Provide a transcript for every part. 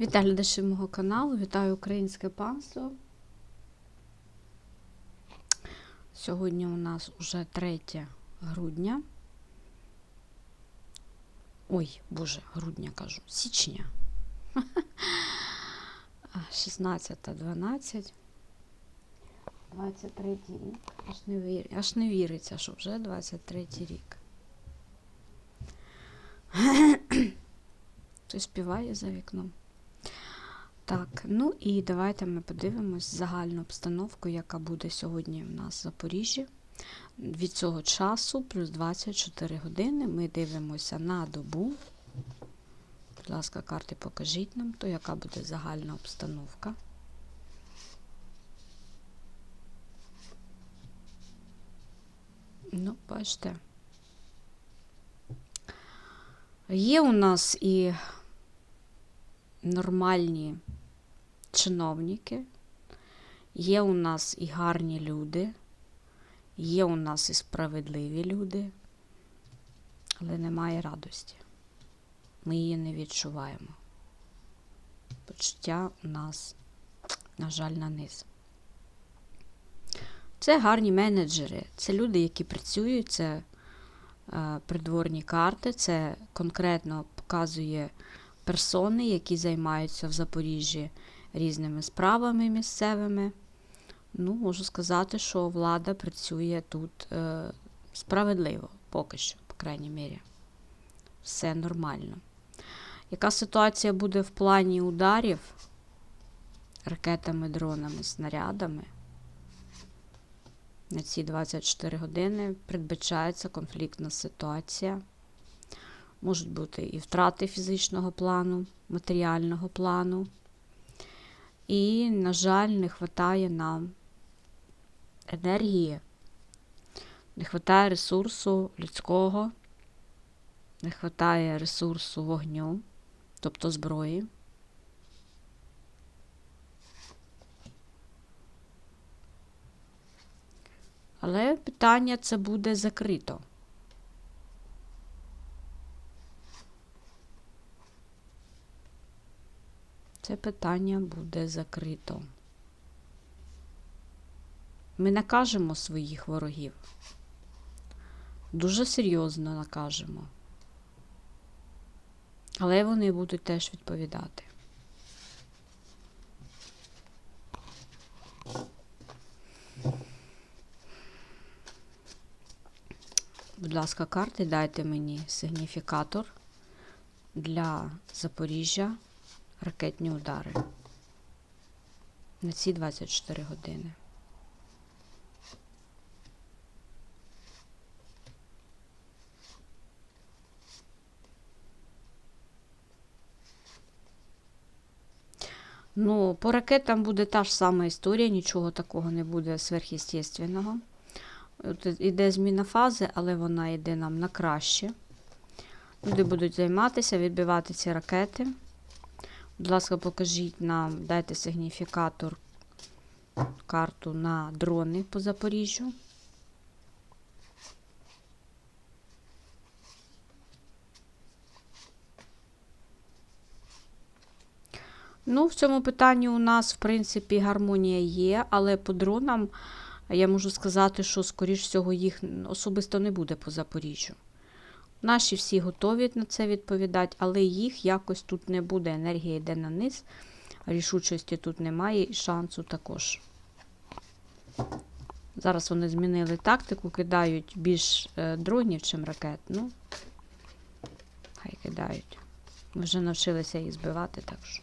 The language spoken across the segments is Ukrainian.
Вітаю глядачів мого каналу, вітаю українське панство. Сьогодні у нас уже 3 грудня. Ой, боже, грудня кажу, січня. 16.12. 23 рік. Аж не, вір... Аж не віриться, що вже 23 рік. Хтось співає за вікном. Так, ну і давайте ми подивимось загальну обстановку, яка буде сьогодні в нас в Запоріжжі. Від цього часу, плюс 24 години, ми дивимося на добу. Будь ласка, карти покажіть нам, то яка буде загальна обстановка. Ну, бачите. Є у нас і нормальні чиновники, є у нас і гарні люди, є у нас і справедливі люди, але немає радості. Ми її не відчуваємо. Почуття у нас, на жаль, на низ. Це гарні менеджери, це люди, які працюють, це е, придворні карти, це конкретно показує персони, які займаються в Запоріжжі різними справами місцевими. Ну, можу сказати, що влада працює тут е, справедливо, поки що, по крайній мірі. Все нормально. Яка ситуація буде в плані ударів ракетами, дронами, снарядами? На ці 24 години передбачається конфліктна ситуація. Можуть бути і втрати фізичного плану, матеріального плану. І, на жаль, не вистачає нам енергії, не вистачає ресурсу людського, не вистачає ресурсу вогню, тобто зброї. Але питання це буде закрито. Це питання буде закрито. Ми накажемо своїх ворогів. Дуже серйозно накажемо. Але вони будуть теж відповідати. Будь ласка, карти, дайте мені сигніфікатор для Запоріжжя ракетні удари на ці 24 години. Ну, по ракетам буде та ж сама історія, нічого такого не буде сверхъестественного. От Іде зміна фази, але вона йде нам на краще. Люди будуть займатися, відбивати ці ракети. Будь ласка, покажіть нам, дайте сигніфікатор карту на дрони по Запоріжжю. Ну, в цьому питанні у нас, в принципі, гармонія є, але по дронам я можу сказати, що, скоріш всього, їх особисто не буде по Запоріжжю. Наші всі готові на це відповідати, але їх якось тут не буде. Енергія йде на низ, рішучості тут немає і шансу також. Зараз вони змінили тактику, кидають більш е, дронів, чим ракет. Ну, хай кидають. Ми вже навчилися їх збивати, так що.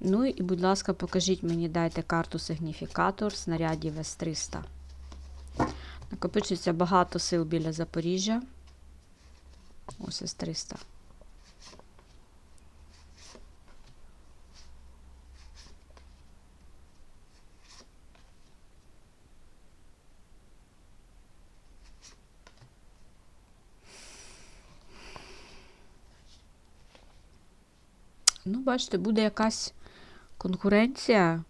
Ну і, будь ласка, покажіть мені, дайте карту сигніфікатор снарядів С-300. Накопичується багато сил біля Запоріжжя. Ось С-300. Ну, бачите, буде якась конкуренція.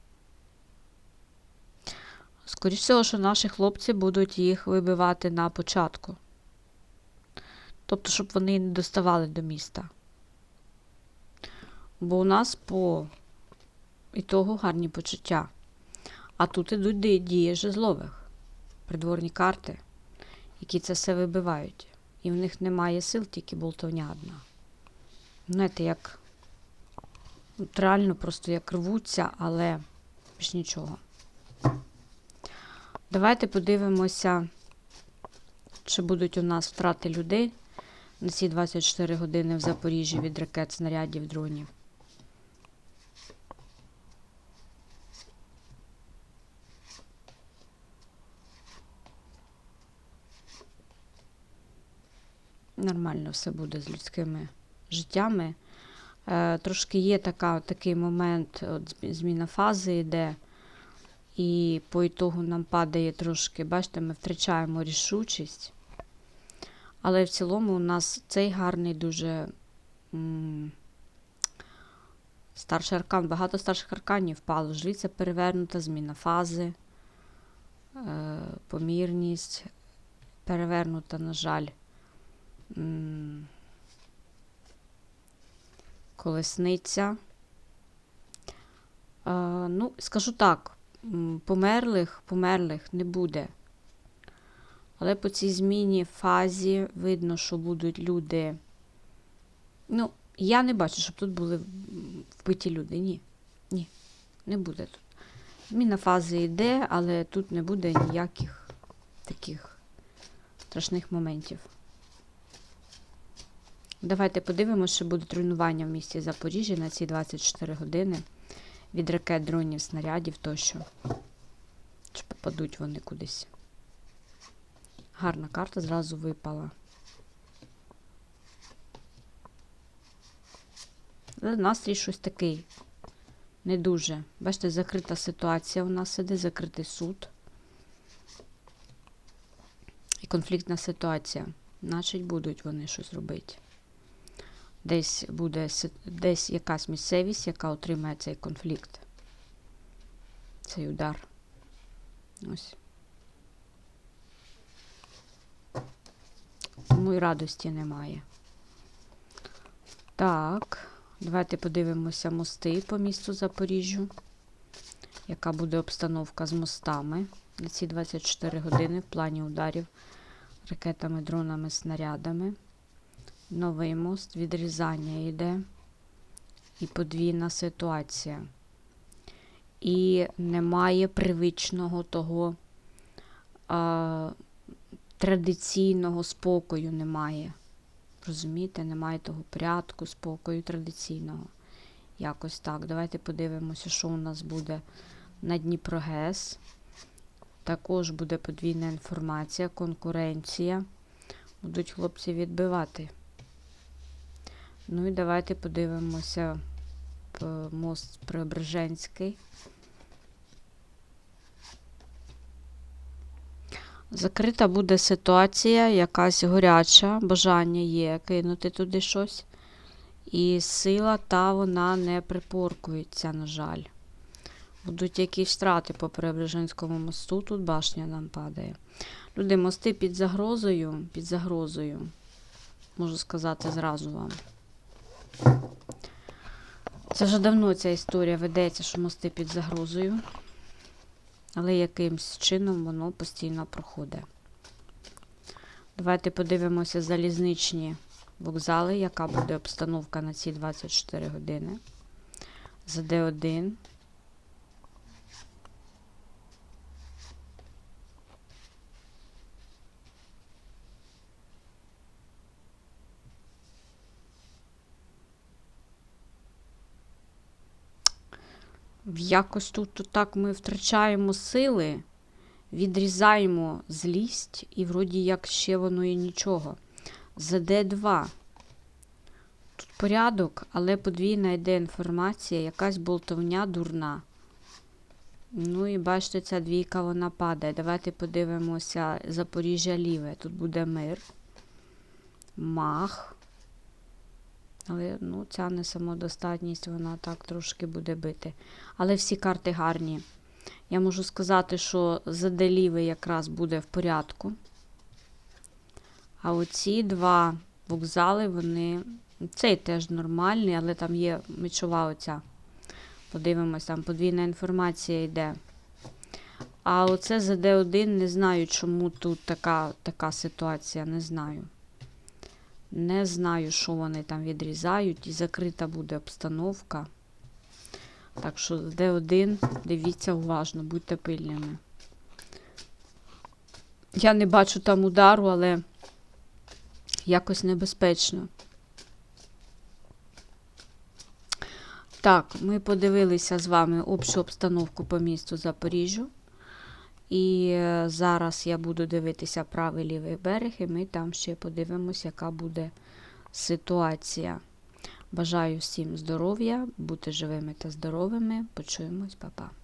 Скоріше всього, що наші хлопці будуть їх вибивати на початку. Тобто, щоб вони не доставали до міста. Бо у нас по ітогу гарні почуття. А тут ідуть дії жезлових, придворні карти, які це все вибивають. І в них немає сил, тільки болтовня одна. Знаєте, як от реально просто як рвуться, але більш нічого. Давайте подивимося, чи будуть у нас втрати людей на ці 24 години в Запоріжжі від ракет, снарядів, дронів. Нормально все буде з людськими життями. Е, трошки є така, такий момент, от зміна фази йде, і по ітогу нам падає трошки, бачите, ми втрачаємо рішучість. Але в цілому у нас цей гарний дуже м, старший аркан. Багато старших арканів впало. Жриця перевернута, зміна фази, е, помірність перевернута, на жаль. М, Колесниця. Е, ну, скажу так, померлих, померлих не буде. Але по цій зміні фазі видно, що будуть люди. Ну, я не бачу, щоб тут були вбиті люди. Ні. Ні, не буде тут. Зміна фази йде, але тут не буде ніяких таких страшних моментів. Давайте подивимося, що будуть руйнування в місті Запоріжжя на ці 24 години від ракет, дронів, снарядів тощо. Чи попадуть вони кудись. Гарна карта зразу випала. Але настрій щось такий. Не дуже. Бачите, закрита ситуація у нас іде, закритий суд. І конфліктна ситуація. Значить, будуть вони щось робити. Десь буде десь якась місцевість, яка отримає цей конфлікт. Цей удар. Ось. Тому й радості немає. Так, давайте подивимося мости по місту Запоріжжю. Яка буде обстановка з мостами на ці 24 години в плані ударів ракетами, дронами, снарядами. Новий мост, відрізання йде. І подвійна ситуація. І немає привичного того а, традиційного спокою немає. Розумієте, немає того порядку, спокою традиційного. Якось так. Давайте подивимося, що у нас буде на Дніпро ГЕС. Також буде подвійна інформація, конкуренція. Будуть хлопці відбивати. Ну і давайте подивимося п- мост Преображенський. Закрита буде ситуація, якась горяча, бажання є кинути туди щось. І сила та вона не припоркується, на жаль. Будуть якісь втрати по Преображенському мосту, тут башня нам падає. Люди, мости під загрозою, під загрозою, можу сказати зразу вам. Це вже давно ця історія ведеться, що мости під загрозою. Але якимсь чином воно постійно проходить. Давайте подивимося залізничні вокзали, яка буде обстановка на ці 24 години. За Д1. Якось тут так ми втрачаємо сили, відрізаємо злість, і вроді як ще воно і нічого. За Д2. Тут порядок, але подвійна йде інформація, якась болтовня дурна. Ну і бачите, ця двійка вона падає. Давайте подивимося Запоріжжя ліве. Тут буде мир. Мах. Але ну, ця несамодостатність, вона так трошки буде бити. Але всі карти гарні. Я можу сказати, що заделівий якраз буде в порядку. А оці два вокзали, вони Цей теж нормальний, але там є мечова оця. Подивимось, там подвійна інформація йде. А оце ЗД1 не знаю, чому тут така, така ситуація, не знаю. Не знаю, що вони там відрізають, і закрита буде обстановка. Так що Д1, дивіться уважно, будьте пильними. Я не бачу там удару, але якось небезпечно. Так, ми подивилися з вами общу обстановку по місту Запоріжжю. І е, зараз я буду дивитися правий лівий берег, і ми там ще подивимося, яка буде ситуація. Бажаю всім здоров'я, бути живими та здоровими. Почуємось, па-па.